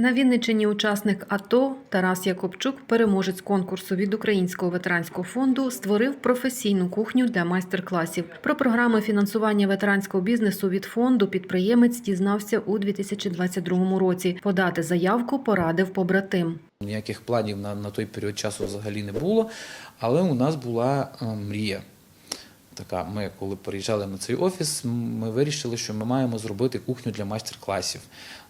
На Вінниччині учасник АТО Тарас Якобчук, переможець конкурсу від Українського ветеранського фонду, створив професійну кухню для майстер-класів. Про програми фінансування ветеранського бізнесу від фонду підприємець дізнався у 2022 році. Подати заявку порадив побратим. Ніяких планів на, на той період часу взагалі не було, але у нас була е, мрія. Така, ми коли приїжджали на цей офіс, ми вирішили, що ми маємо зробити кухню для майстер-класів.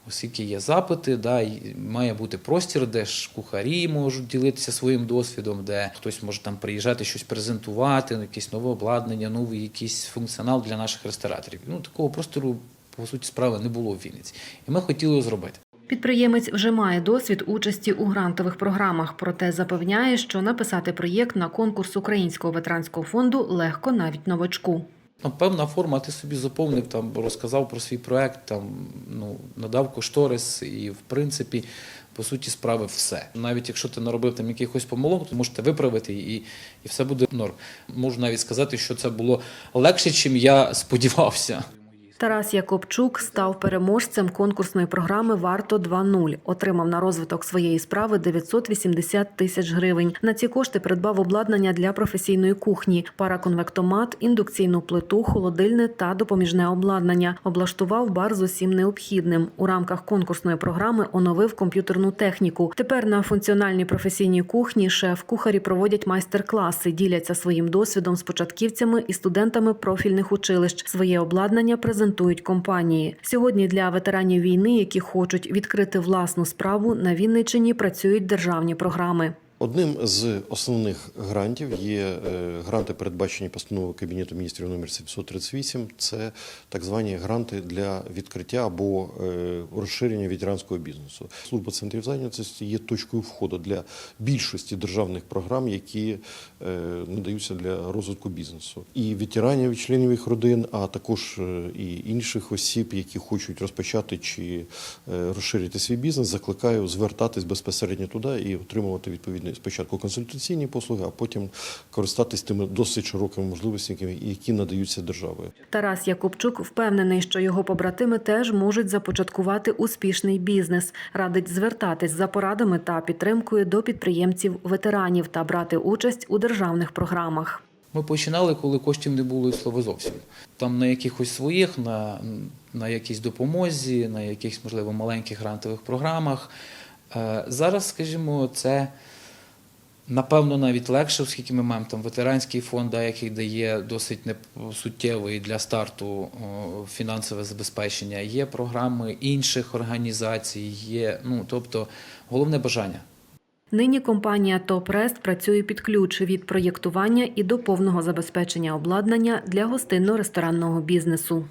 Оскільки є запити, да, має бути простір, де ж кухарі можуть ділитися своїм досвідом, де хтось може там приїжджати щось презентувати, якесь нове обладнання, новий якийсь функціонал для наших рестораторів. Ну такого простору, по суті, справи не було в Вінниці. І ми хотіли його зробити. Підприємець вже має досвід участі у грантових програмах, проте запевняє, що написати проєкт на конкурс Українського ветеранського фонду легко навіть новачку. Ну, певна форма, ти собі заповнив, там, розказав про свій проект, там, ну, надав кошторис і, в принципі, по суті, справив все. Навіть якщо ти наробив там якихось помилок, то можете виправити і, і все буде норм. Можу навіть сказати, що це було легше, чим я сподівався. Тарас Якобчук став переможцем конкурсної програми Варто 2.0. Отримав на розвиток своєї справи 980 тисяч гривень. На ці кошти придбав обладнання для професійної кухні, параконвектомат, індукційну плиту, холодильне та допоміжне обладнання. Облаштував бар з усім необхідним. У рамках конкурсної програми оновив комп'ютерну техніку. Тепер на функціональній професійній кухні шеф-кухарі проводять майстер-класи, діляться своїм досвідом з початківцями і студентами профільних училищ. Своє обладнання презентують компанії. Сьогодні для ветеранів війни, які хочуть відкрити власну справу, на Вінниччині працюють державні програми. Одним з основних грантів є е, гранти, передбачені постановою Кабінету міністрів номер 738. Це так звані гранти для відкриття або е, розширення ветеранського бізнесу. Служба центрів зайнятості є точкою входу для більшості державних програм, які е, надаються для розвитку бізнесу. І ветеранів, і членів їх родин, а також і інших осіб, які хочуть розпочати чи розширити свій бізнес, закликаю звертатись безпосередньо туди і отримувати відповідні спочатку консультаційні послуги, а потім користатись тими досить широкими можливостями, які надаються державою. Тарас Якубчук впевнений, що його побратими теж можуть започаткувати успішний бізнес. Радить звертатись за порадами та підтримкою до підприємців-ветеранів та брати участь у державних програмах. Ми починали, коли коштів не було і слова зовсім. Там на якихось своїх, на, на якійсь допомозі, на якихось, можливо, маленьких грантових програмах. Е, Зараз, скажімо, це напевно навіть легше, оскільки ми маємо там ветеранський фонд, який дає досить суттєвий для старту фінансове забезпечення. Є програми інших організацій, є, ну тобто головне бажання. Нині компанія «Топрест» працює під ключ від проєктування і до повного забезпечення обладнання для гостинно-ресторанного бізнесу.